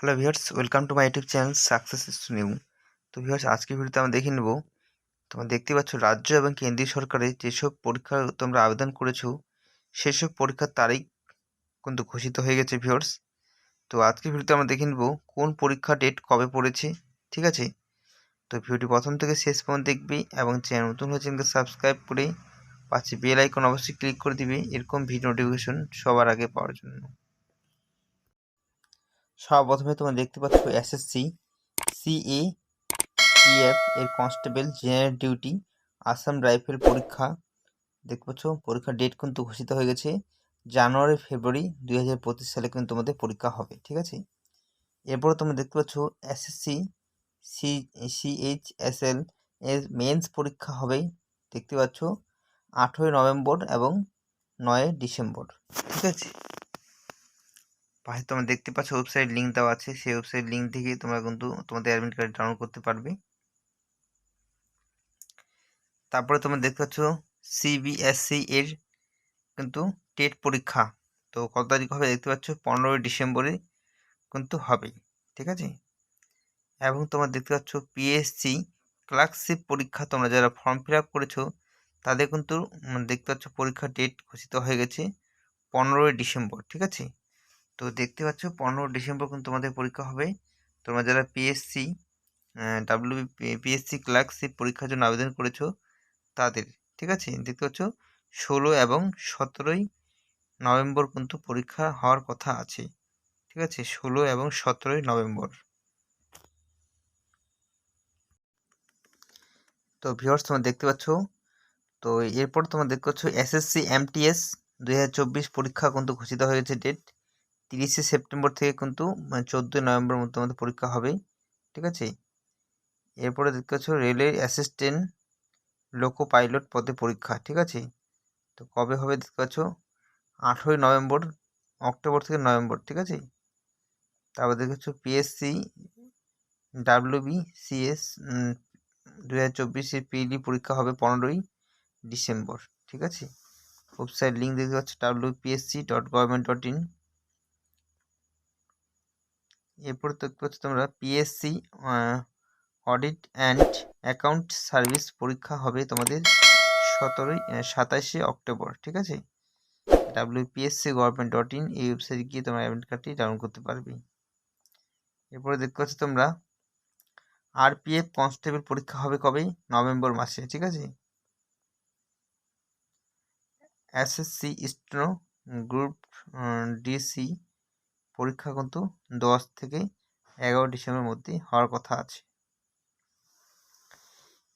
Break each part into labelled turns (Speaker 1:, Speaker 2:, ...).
Speaker 1: Hello viewers welcome to my YouTube channel success new তো viewers আজকের ভিডিওতে আমরা দেখে নেব, তোমরা দেখতে পাচ্ছ রাজ্য এবং কেন্দ্রীয় সরকারের যেসব পরীক্ষার তোমরা আবেদন করেছ, সেসব পরীক্ষার তারিখ কিন্তু ঘোষিত হয়ে গেছে ভিউয়ার্স তো আজকের ভিডিওতে আমরা দেখে নেব কোন পরীক্ষা ডেট কবে পড়েছে, ঠিক আছে? তো ভিডিওটি প্রথম থেকে শেষ পর্যন্ত দেখবি এবং চ্যানেল নতুন হয়ে চ্যানেলকে সাবস্ক্রাইব করে পাশে বেল আইকন অবশ্যই ক্লিক করে দিবি, এরকম ভিডিও নোটিফিকেশন সবার আগে পাওয়ার জন্য। সর্বপ্রথমে তোমরা দেখতে পাচ্ছ এসএসসি সিএ পিএফ এর constable general duty Assam rifle পরীক্ষা। দেখতে পাচ্ছ, পরীক্ষার ডেট কিন্তু ঘোষিত হয়ে গেছে। জানুয়ারি, ফেব্রুয়ারি দুই হাজার পঁচিশ সালে কিন্তু তোমাদের পরীক্ষা হবে, ঠিক আছে? এরপরে তোমরা দেখতে পাচ্ছ এসএসসি সি সিএইচএসএল এর মেন্স পরীক্ষা হবে, দেখতে পাচ্ছ, আঠেরোই নভেম্বর এবং নয় ডিসেম্বর, ঠিক আছে? পাশে তোমরা দেখতে পাচ্ছ ওয়েবসাইট লিঙ্ক দেওয়া আছে। সেই ওয়েবসাইট লিঙ্ক থেকে তোমরা কিন্তু তোমাদের অ্যাডমিট কার্ড ডাউনলোড করতে পারবে। তারপরে তোমরা দেখতে পাচ্ছ সিবিএসসি এর কিন্তু টেট পরীক্ষা। তো কত তারিখ হবে দেখতে পাচ্ছ? পনেরোই ডিসেম্বরে কিন্তু হবে, ঠিক আছে? এবং তোমরা দেখতে পাচ্ছ পিএসসি ক্লার্কশিপ পরীক্ষা তোমরা যারা ফর্ম ফিল আপ করেছ, তাদের কিন্তু দেখতে পাচ্ছ পরীক্ষার ডেট ঘোষিত হয়ে গেছে পনেরোই ডিসেম্বর, ঠিক আছে? তো দেখতে পাচ্ছ পনেরো ডিসেম্বর কিন্তু তোমাদের পরীক্ষা হবে। তোমরা যারা পিএসসি ডাব্লিউ পিএসসি ক্লার্কশিপ পরীক্ষার জন্য আবেদন করেছ তাদের, ঠিক আছে? দেখতে পাচ্ছ ষোলো এবং সতেরোই নভেম্বর কিন্তু পরীক্ষা হওয়ার কথা আছে, ঠিক আছে? ষোলো এবং সতেরোই নভেম্বর। তো ভিওর্স তোমরা দেখতে পাচ্ছ, তো এরপর তোমরা দেখতে পাচ্ছ এসএসসি এমটিএস দুই পরীক্ষা কিন্তু ঘোষিত হয়েছে ডেট তিরিশে সেপ্টেম্বর থেকে কিন্তু মানে চোদ্দোই নভেম্বর মধ্যে আমাদের পরীক্ষা হবে ঠিক আছে? এরপরে দেখতে পাচ্ছ রেলের অ্যাসিস্ট্যান্ট লোকো পাইলট পদে পরীক্ষা, ঠিক আছে? তো কবে হবে দেখতে পাচ্ছ? আঠেরোই নভেম্বর, অক্টোবর থেকে নভেম্বর, ঠিক আছে? তারপর দেখতে পাচ্ছ পিএসসি, ডাব্লিউবি, সিএস দু হাজার চব্বিশে পিডি পরীক্ষা হবে পনেরোই ডিসেম্বর, ঠিক আছে? ওয়েবসাইট লিঙ্ক দেখতে পাচ্ছ W PSC dot government dot in. এরপর দেখতে পাচ্ছ তোমরা PSC audit and account service পরীক্ষা হবে তোমাদের সতেরোই সাতাশে অক্টোবর, ঠিক আছে? ডাব্লিউপিএসসি গভর্নমেন্ট ডট ইন এই ওয়েবসাইটে গিয়ে তোমরা অ্যাডমিট কার্ডটি ডাউনলোড করতে পারবে। এরপরে দেখতে পাচ্ছ তোমরা আরপিএফ কনস্টেবল পরীক্ষা হবে কবে? নভেম্বর মাসে, ঠিক আছে? এসএসসি স্ট্রো গ্রুপ ডিসি পরীক্ষা কিন্তু দশ থেকে এগারো ডিসেম্বরের মধ্যে হওয়ার কথা আছে।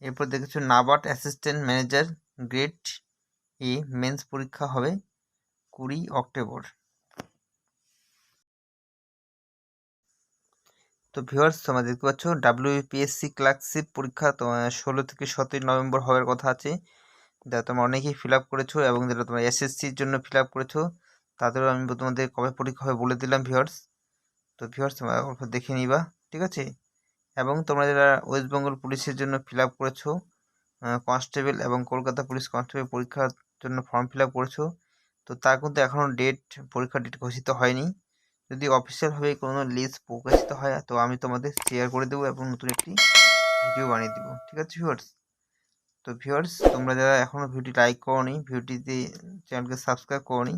Speaker 1: এরপর দেখেছ NABARD assistant manager grade A mains পরীক্ষা হবে কুড়ি অক্টোবর। তো ভিউয়ার্স, তোমরা দেখতে পাচ্ছ ডাব্লিউপিএসসি ক্লার্কশিপ পরীক্ষা ষোলো থেকে সতেরোই নভেম্বর হওয়ার কথা আছে। যা তোমরা অনেকেই ফিল আপ করেছ এবং যেটা তোমরা এসএসসির জন্য ফিল আপ করেছ। তাদেরও আমি তোমাদের কবে পরীক্ষা হবে বলে দিলাম ভিওর্স তো ভিওর্স তোমরা দেখে নিবা, ঠিক আছে? এবং তোমরা যারা ওয়েস্ট বেঙ্গল পুলিশের জন্য ফিল আপ করেছ কনস্টেবল এবং কলকাতা পুলিশ কনস্টেবল পরীক্ষার জন্য ফর্ম ফিল আপ করেছ, তো তার কিন্তু এখনও ডেট পরীক্ষার ডেট ঘোষিত হয়নি। যদি অফিসিয়ালভাবে কোনো লিস্ট প্রকাশিত হয়, তো আমি তোমাদের শেয়ার করে দেবো এবং নতুন একটি ভিডিও বানিয়ে দেবো, ঠিক আছে ভিউয়ার্স তো ভিউয়ার্স তোমরা যারা এখনও ভিডিওটি লাইক করো নি ভিডিওটিতে চ্যানেলকে সাবস্ক্রাইব করো নি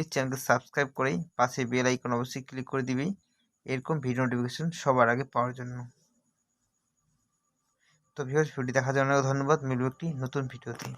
Speaker 1: প্লিজ চ্যানেলকে সাবস্ক্রাইব করে পাশে বেল আইকন অবশ্যই ক্লিক করে দিবি এরকম ভিডিও নোটিফিকেশন সবার আগে পাওয়ার জন্য। তো ভিউয়ার্স ভিডিও দেখার জন্য ধন্যবাদ। মিলব একটি নতুন ভিডিওতে